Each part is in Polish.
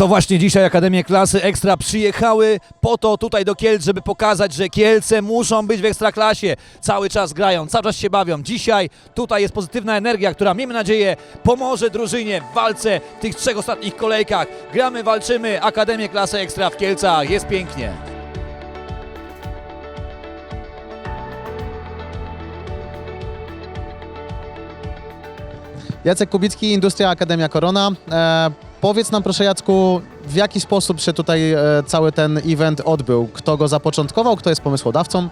To właśnie dzisiaj Akademie Klasy Ekstra przyjechały po to tutaj do Kielc, żeby pokazać, że Kielce muszą być w Ekstraklasie. Cały czas grają, cały czas się bawią. Dzisiaj tutaj jest pozytywna energia, która miejmy nadzieję pomoże drużynie w walce w tych trzech ostatnich kolejkach. Gramy, walczymy, Akademię Klasy Ekstra w Kielcach, jest pięknie. Jacek Kubicki, Industria Akademia Korona. E, powiedz nam proszę Jacku, w jaki sposób się tutaj e, cały ten event odbył? Kto go zapoczątkował, kto jest pomysłodawcą? E,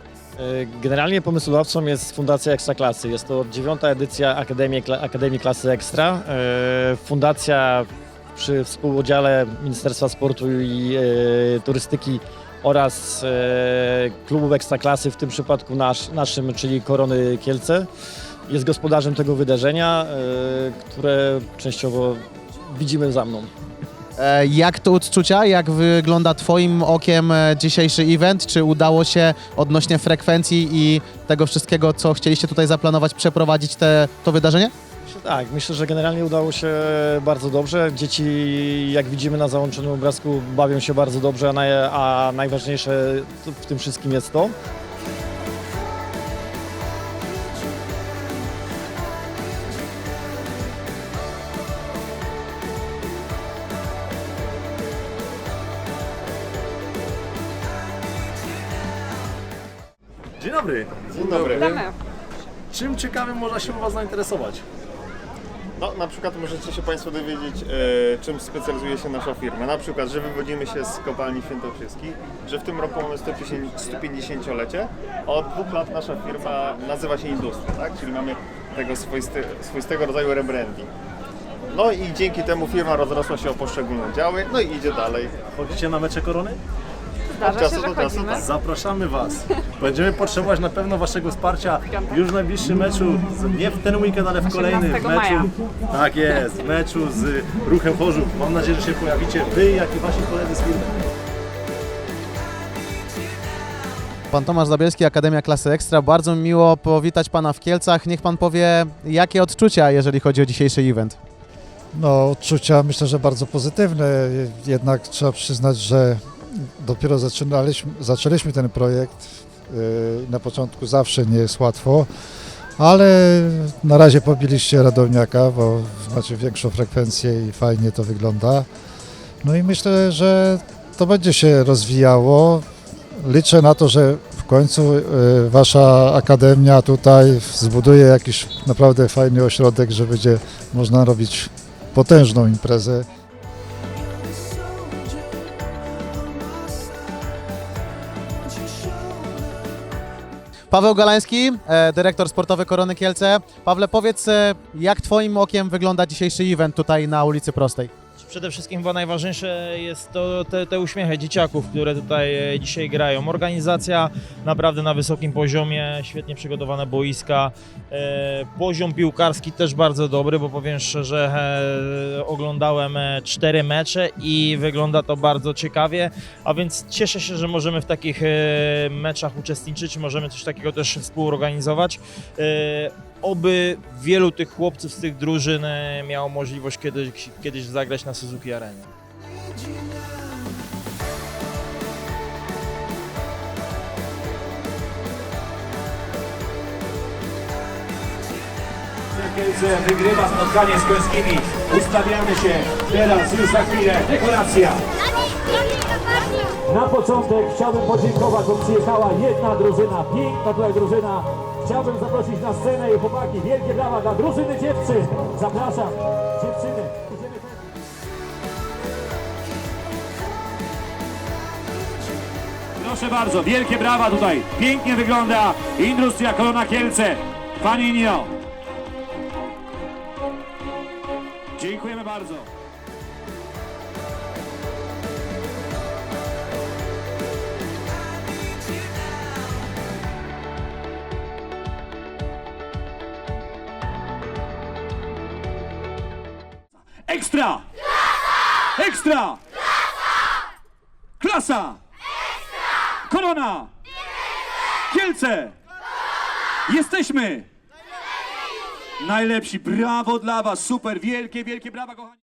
Generalnie pomysłodawcą jest Fundacja Ekstraklasy. Jest to dziewiąta edycja Akademii, Akademii Klasy Ekstra. E, Fundacja przy współudziale Ministerstwa Sportu i Turystyki oraz e, klubów Ekstraklasy, w tym przypadku nasz, naszym, czyli Korony Kielce, jest gospodarzem tego wydarzenia, które częściowo widzimy za mną. E, jak to odczucia? Jak wygląda Twoim okiem e, dzisiejszy event? Czy udało się odnośnie frekwencji i tego wszystkiego, co chcieliście tutaj zaplanować, przeprowadzić te, to wydarzenie? Myślę, tak, myślę, że generalnie udało się bardzo dobrze. Dzieci, jak widzimy na załączonym obrazku, bawią się bardzo dobrze, a, naj, a najważniejsze w tym wszystkim jest to. Dzień dobry. Dzień dobry. Czym ciekawym można się u Was zainteresować? No, na przykład możecie się Państwo dowiedzieć, e, czym specjalizuje się nasza firma. Na przykład, że wywodzimy się z kopalni Świętokrzyskiej, że w tym roku mamy 150 150-lecie, a od dwóch lat nasza firma nazywa się Industria, tak? Czyli mamy tego swoisty, swoistego rodzaju rebranding. No i dzięki temu firma rozrosła się o poszczególne działy, no i idzie dalej. Chodzicie na mecze korony? Zdarza się, że chodzimy. tak. Zapraszamy Was. Będziemy potrzebować na pewno Waszego wsparcia już w najbliższym meczu, nie w ten weekend, ale w kolejny 18 meczu. maja. Tak jest, w meczu z Ruchem Chorzów. Mam nadzieję, że się pojawicie Wy, jak i Wasi koledzy z firmy. Pan Tomasz Zabielski, Akademia Klasy Ekstra. Bardzo mi miło powitać Pana w Kielcach. Niech Pan powie, jakie odczucia, jeżeli chodzi o dzisiejszy event? No, odczucia myślę, że bardzo pozytywne. Jednak trzeba przyznać, że dopiero zaczynaliśmy, zaczęliśmy ten projekt. Yy, Na początku zawsze nie jest łatwo, ale na razie pobiliście Radomniaka, bo macie większą frekwencję i fajnie to wygląda. No i myślę, że to będzie się rozwijało. Liczę na to, że w końcu yy, wasza akademia tutaj zbuduje jakiś naprawdę fajny ośrodek, że będzie można robić potężną imprezę. Paweł Galański, e, dyrektor sportowy Korony Kielce. Pawle, powiedz, e, jak Twoim okiem wygląda dzisiejszy event tutaj na ulicy Prostej? Przede wszystkim chyba najważniejsze jest to te, te uśmiechy dzieciaków, które tutaj e, dzisiaj grają. Organizacja naprawdę na wysokim poziomie, świetnie przygotowane boiska. E, poziom piłkarski też bardzo dobry, bo powiem szczerze, e, oglądałem cztery mecze i wygląda to bardzo ciekawie, a więc cieszę się, że możemy w takich meczach uczestniczyć, możemy coś takiego też współorganizować. Oby wielu tych chłopców z tych drużyn e, miało możliwość kiedyś, kiedyś zagrać na Suzuki Arenie. Kielce wygrywa spotkanie z Końskimi. Ustawiamy się teraz, już za chwilę. Dekoracja. Na początek chciałbym podziękować, bo przyjechała jedna drużyna, piękna tutaj drużyna. Chciałbym zaprosić na scenę i chłopaki, wielkie brawa dla drużyny dziewczyn. Zapraszam, dziewczyny. Proszę bardzo, wielkie brawa tutaj. Pięknie wygląda Industria Korona Kielce. Paninio. Dziękujemy bardzo. Ekstra! Ekstra! Klasa! Korona! Kielce! Jesteśmy! Najlepsi! Brawo dla Was! Super! Wielkie, wielkie brawa, kochani!